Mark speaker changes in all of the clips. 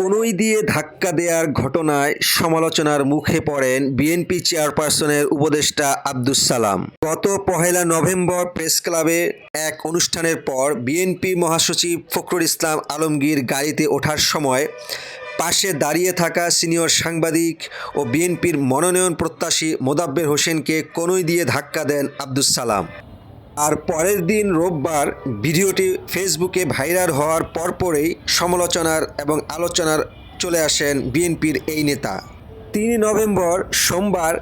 Speaker 1: কনুই দিয়ে ধাক্কা দেওয়ার ঘটনায় সমালোচনার মুখে পড়েন বিএনপি চেয়ারপারসনের উপদেষ্টা আব্দুস সালাম। গত পহেলা নভেম্বর প্রেস ক্লাবে এক অনুষ্ঠানের পর বিএনপি মহাসচিব ফখরুল ইসলাম আলমগীর গাড়িতে ওঠার সময় পাশে দাঁড়িয়ে থাকা সিনিয়র সাংবাদিক ও বিএনপির মনোনয়ন প্রত্যাশী মোদাব্বের হোসেনকে কনুই দিয়ে ধাক্কা দেন আব্দুস সালাম। আর পরের দিন রোববার ভিডিওটি ফেসবুকে ভাইরাল হওয়ার পরপরেই সমালোচনার এবং আলোচনার চলে আসেন বিএনপির এই নেতা। তিন নভেম্বর সোমবার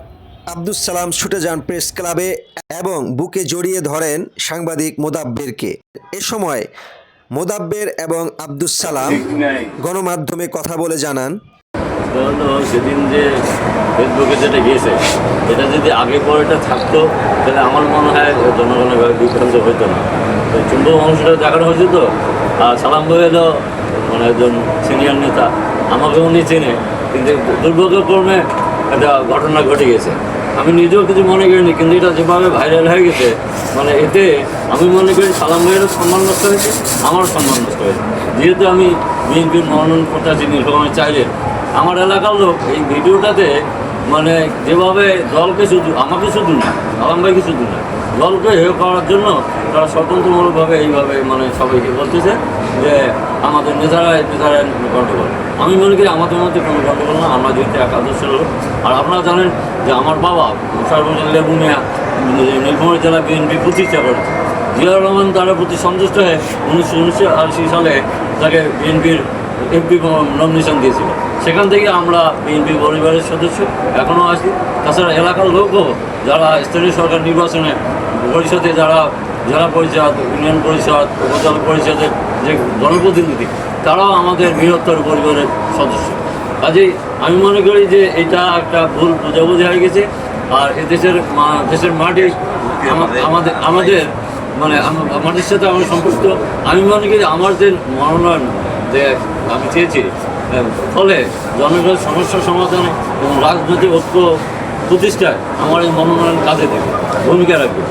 Speaker 1: আব্দুস সালাম ছুটে যান প্রেস ক্লাবে এবং বুকে জড়িয়ে ধরেন সাংবাদিক মোদাব্বেরকে। এ সময় মোদাব্বের এবং আব্দুস সালাম গণমাধ্যমে কথা বলে জানান
Speaker 2: ধরুন সেদিন যে ফেসবুকে যেটা গিয়েছে, এটা যদি আগে পরেটা থাকতো, তাহলে আমার মনে হয় জনগণের বিভ্রান্ত হইতো না। তো চুম্বক অংশটা দেখানো হয়েছে তো? আর সালাম ভাই হলো মানে একজন সিনিয়র নেতা আমাকে উনি চেনে, কিন্তু দুর্ভাগ্যক্রমে একটা ঘটনা ঘটে গেছে। আমি নিজেও কিছু মনে করিনি, কিন্তু এটা যেভাবে ভাইরাল হয়ে গেছে মানে এতে আমি মনে করি সালাম ভাইয়েরও সম্মান নষ্ট হয়েছে, আমারও সম্মান নষ্ট হয়েছে। যেহেতু আমি বিএনপির মনোনয়ন প্রত্যাশী নীলকমল চাইলে আমার এলাকার লোক এই ভিডিওটাতে মানে যেভাবে দলকে শুধু আমাকে শুধু না আলম ভাইকে শুধু না, দলকে হেয় করার জন্য তারা স্বতন্ত্রমূলকভাবে এইভাবে মানে সবাইকে বলতেছে যে আমাদের নেতারা নেতারা গণ্ডগোল আমি মনে করি আমাদের মধ্যে কোনো গণ্ডগোল না, আমরা যেহেতু একাদশ লোক। আর আপনারা জানেন যে আমার বাবা সর্বজন লেবুনিয়া নীলফামারী জেলা বিএনপি প্রতিষ্ঠা করেছে জিয়াউর রহমান তার প্রতি সন্তুষ্ট হয়ে উনিশশো উনিশশো আশি সালে তাকে বিএনপির এমপি নমিনেশন দিয়েছিল। সেখান থেকে আমরা বিএনপি পরিবারের সদস্য এখনও আছি। তাছাড়া এলাকার লোকও যারা স্থানীয় সরকার নির্বাচনে পরিষদে যারা জেলা পরিষদ, ইউনিয়ন পরিষদ, উপজেলা পরিষদের যে জনপ্রতিনিধি, তারাও আমাদের বৃহত্তর পরিবারের সদস্য। কাজেই আমি মনে করি যে এটা একটা ভুল বোঝাবুঝি হয়ে গেছে। আর এ দেশের মাটি আমাদের আমাদের মানে আমাদের সাথে আমার সম্পৃক্ত। আমি মনে করি আমার যে মনোনয়ন যে আমি চেয়েছি ফলে জনগণের সমস্যা সমাধান এবং রাজনৈতিক ঐক্য প্রতিষ্ঠায় আমার এই মনোনয়ন কাজে দেবে ভূমিকা রাখবে।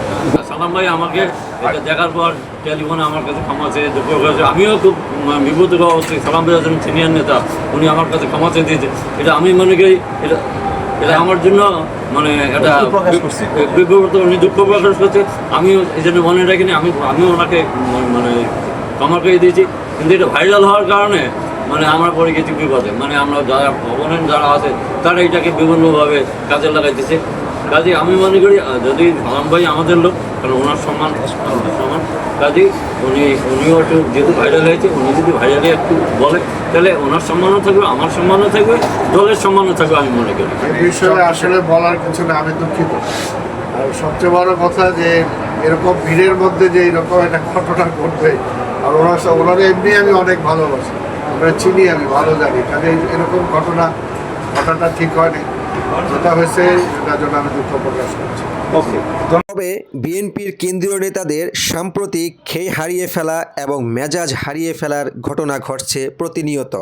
Speaker 2: সালাম ভাই আমাকে এটা দেখার পর টেলিফোনে আমার কাছে ক্ষমা চেয়ে দুঃখ করেছে আমিও খুব মানে, হচ্ছে সালাম ভাই একজন সিনিয়র নেতা উনি আমার কাছে ক্ষমা চেয়ে দিয়েছে। এটা আমি মনে করি এটা এটা আমার জন্য মানে এটা বিব্রত উনি দুঃখ প্রকাশ করছে। আমিও এই জন্য মনে রাখিনি আমি আমিও ওনাকে মানে ক্ষমা করে দিয়েছি। কিন্তু এটা ভাইরাল হওয়ার কারণে মানে আমরা পড়ে গেছি বিপদে মানে আমরা যারা অপোনেন্ট যারা আছে, তারা এটাকে বিভিন্নভাবে কাজে লাগাইতেছে। কাজে আমি মনে করি যদি সালাম ভাই আমাদের লোক কারণ ওনার সম্মান সম্মান। কাজে উনি, উনিও একটু যেহেতু ভাইরাল হয়েছে, উনি যদি ভাইরালে একটু বলে, তাহলে ওনার সম্মানও থাকবে, আমার সম্মানও থাকবে, দলের সম্মানও থাকবে আমি মনে করি।
Speaker 3: বিষয়ে আসলে বলার কিছু না, আমি দুঃখিত। আর সবচেয়ে বড় কথা যে, এরকম ভিড়ের মধ্যে যে এরকম একটা ঘটনা ঘটবে, আর ওনার ওনারা এমনি আমি অনেক ভালোবাসি। ওনারা চিনি, আমি ভালো জানি। কাজে এরকম ঘটনা ঘটনাটা ঠিক হয়নি যেটা হয়েছে, সেটার জন্য আমি দুঃখ প্রকাশ করছি।
Speaker 1: তবে বিএনপির কেন্দ্রীয় নেতাদের সাম্প্রতিক খেই হারিয়ে ফেলা এবং মেজাজ হারিয়ে ফেলার ঘটনা ঘটছে প্রতিনিয়ত।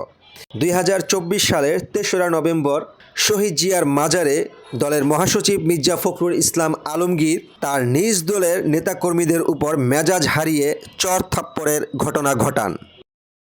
Speaker 1: দুই হাজার চব্বিশ সালের তেসরা নভেম্বর, শহীদ জিয়ার মাজারে দলের মহাসচিব মির্জা ফখরুল ইসলাম আলমগীর তার নিজ দলের নেতাকর্মীদের উপর মেজাজ হারিয়ে চর থাপ্পড়ের ঘটনা ঘটান।